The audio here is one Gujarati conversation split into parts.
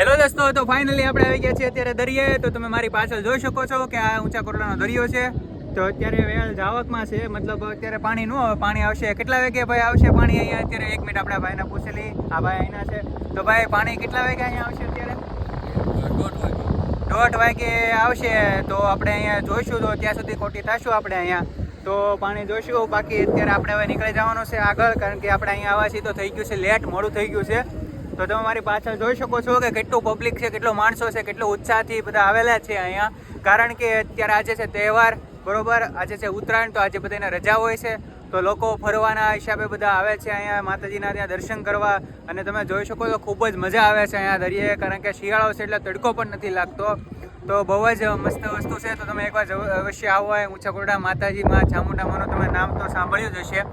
હેલો દોસ્તો, તો ફાઇનલી આપણે આવી ગયા છીએ અત્યારે દરિયે. તો તમે મારી પાછળ જોઈ શકો છો કે આ ઊંચા કોટલાનો દરિયો છે. તો અત્યારે વેળ જાવકમાં છે. મતલબ અત્યારે પાણી ન આવે, પાણી આવશે. કેટલા વાગે ભાઈ આવશે પાણી અહીંયા? અત્યારે એક મિનિટ આપણા ભાઈને પૂછેલી આ ભાઈ અહીંના છે. તો ભાઈ, પાણી કેટલા વાગે અહીંયા આવશે અત્યારે? દોઢ વાગે આવશે. તો આપણે અહીંયા જોઈશું. તો ત્યાં સુધી ખોટી થશું આપણે અહીંયા. તો પાણી જોઈશું. બાકી અત્યારે આપણે હવે નીકળી જવાનું છે આગળ, કારણ કે આપણે અહીંયા આવવા છીએ તો થઈ ગયું છે. લેટ મોડું થઈ ગયું છે. તો તમે મારી પાછળ જોઈ શકો છો કે કેટલું પબ્લિક છે, કેટલો માણસો છે, કેટલો ઉત્સાહથી બધા આવેલા છે અહીંયા. કારણ કે અત્યારે આજે છે તહેવાર, બરોબર? આજે છે ઉત્તરાયણ, તો આજે બધાને રજા હોય છે. તો લોકો ફરવાના હિસાબે બધા આવે છે અહીંયા માતાજીના ત્યાં દર્શન કરવા. અને તમે જોઈ શકો તો ખૂબ જ મજા આવે છે અહીંયા દરિયે કારણ કે શિયાળો છે એટલે તડકો પણ નથી લાગતો. તો બહુ જ મસ્ત વસ્તુ છે. તો તમે એકવાર અવશ્ય આવો ઊંચા કોરડા માતાજીમાં ચામુંડામાંનું તમે નામ તો સાંભળ્યું જ હશે.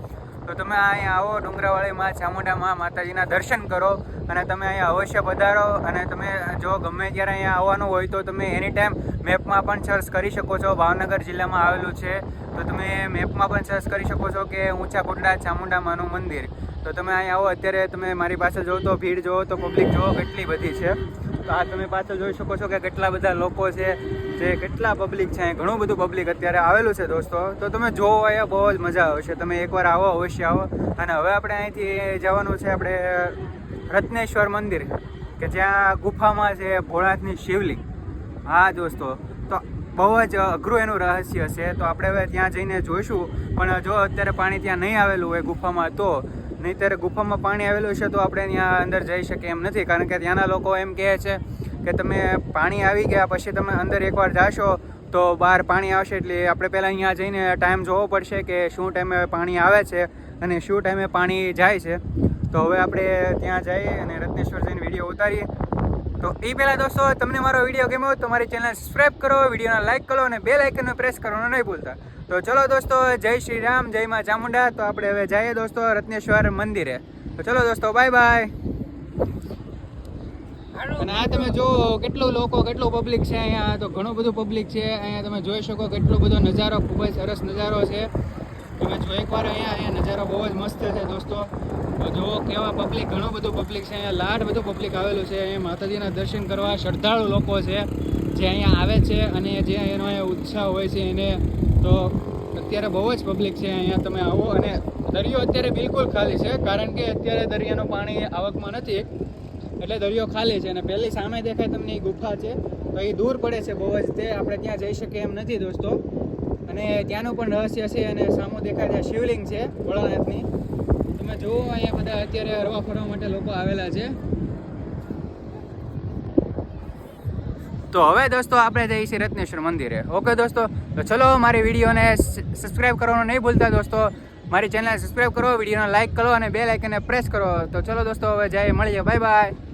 તો તમે અહીંયા આવો ડુંગરાવાળીમાં ચામુંડામાં માતાજીના દર્શન કરો અને તમે અહીંયા અવશ્ય પધારો અને તમે જો ગમે ત્યારે અહીંયા આવવાનું હોય તો તમે એની ટાઈમ મેપમાં પણ સર્ચ કરી શકો છો. ભાવનગર જિલ્લામાં આવેલું છે. તો તમે મેપમાં પણ સર્ચ કરી શકો છો કે ઊંચા કોટડા ચામુંડામાનું મંદિર. તો તમે અહીંયા આવો, અત્યારે તમે મારી પાસે જોવો તો ભીડ જોવો તો પબ્લિક જોવો કેટલી બધી છે. તો આ તમે પાછળ જોઈ શકો છો કે કેટલા બધા લોકો છે. જે કેટલા પબ્લિક છે, ઘણું બધું પબ્લિક અત્યારે આવેલું છે દોસ્તો. તો તમે જોવો, અહીંયા બહુ જ મજા આવશે. તમે એકવાર આવો, અવશ્ય આવો. અને હવે આપણે અહીંથી જવાનું છે આપણે રત્નેશ્વર મંદિર, કે જ્યાં ગુફામાં છે ભોળાનાથની શિવલિંગ. હા દોસ્તો, તો બહુ જ અઘરું એનું રહસ્ય છે. તો આપણે હવે ત્યાં જઈને જોઈશું. પણ જો અત્યારે પાણી ત્યાં નહીં આવેલું હોય ગુફામાં, તો નહીંતર ગુફામાં પાણી આવેલું છે તો આપણે ત્યાં અંદર જઈ શકીએ એમ નથી. કારણ કે ત્યાંના લોકો એમ કહે છે કે તમે પાણી આવી ગયા, પછી તમે અંદર એકવાર જાશો તો બહાર પાણી આવશે. એટલે આપણે પહેલાં અહીંયા જઈને ટાઈમ જોવો પડશે કે શું ટાઈમે પાણી આવે છે અને શું ટાઈમે પાણી જાય છે. તો હવે આપણે ત્યાં જઈએ અને રત્નેશ્વર જઈને વીડિયો ઉતારીએ. તો એ પહેલાં દોસ્તો, તમને મારો વીડિયો ગમ્યો તો મારી ચેનલ સબસ્ક્રાઈબ કરો, વિડીયોને લાઇક કરો અને બે લાઇકનને પ્રેસ કરવાનું નહીં ભૂલતા. તો ચલો દોસ્તો, જય શ્રી રામ, જય માં ચામુંડા. તો આપણે હવે જઈએ દોસ્તો રત્નેશ્વર મંદિરે. તો ચલો દોસ્તો બાય બાય અને આ તમે જો કેટલું લોકો, કેટલું પબ્લિક છે અહીંયા. તો ઘણું બધું પબ્લિક છે. અહીંયા તમે જોઈ શકો કેટલો બધો નજારો, ખૂબ જ સરસ નજારો છે. તમે જો એકવાર અહીંયા અહીંયા નજારો બહુ જ મસ્ત છે દોસ્તો. જો કેવા પબ્લિક ઘણું બધું પબ્લિક છે. અહીંયા લાડ બધું પબ્લિક આવેલું છે. અહીંયા માતાજીના દર્શન કરવા શ્રદ્ધાળુ લોકો છે જે અહીંયા આવે છે અને જે એનો ઉત્સાહ હોય છે એને તો અત્યારે બહુ જ પબ્લિક છે. અહીંયા તમે આવો અને દરિયો અત્યારે બિલકુલ ખાલી છે કારણ કે અત્યારે દરિયાનું પાણી આવકમાં નથી. એટલે દરિયો ખાલી છે અને પહેલી સામે દેખાય તમને એ ગુફા છે. તો એ દૂર પડે છે બહુ જ. તે આપણે ત્યાં જઈ શકીએ એમ નથી દોસ્તો. અને ત્યાંનું પણ રહસ્ય છે અને સામો દેખાય છે શિવલિંગ છે, ભોળાનાથની. તમે જુઓ અહીંયા બધા અત્યારે હરવા ફરવા માટે લોકો આવેલા છે. તો હવે દોસ્તો આપણે જઈએ છીએ રત્નેશ્વર મંદિરે. ઓકે દોસ્તો, તો ચલો મારી વિડીયોને સબસ્ક્રાઇબ કરવાનું નહીં ભૂલતા દોસ્તો. મારી ચેનલને સબસ્ક્રાઇબ કરો, વિડીયોને લાઇક કરો અને બે લાઇકને પ્રેસ કરો. તો ચલો દોસ્તો, હવે જઈએ, મળીએ. Bye bye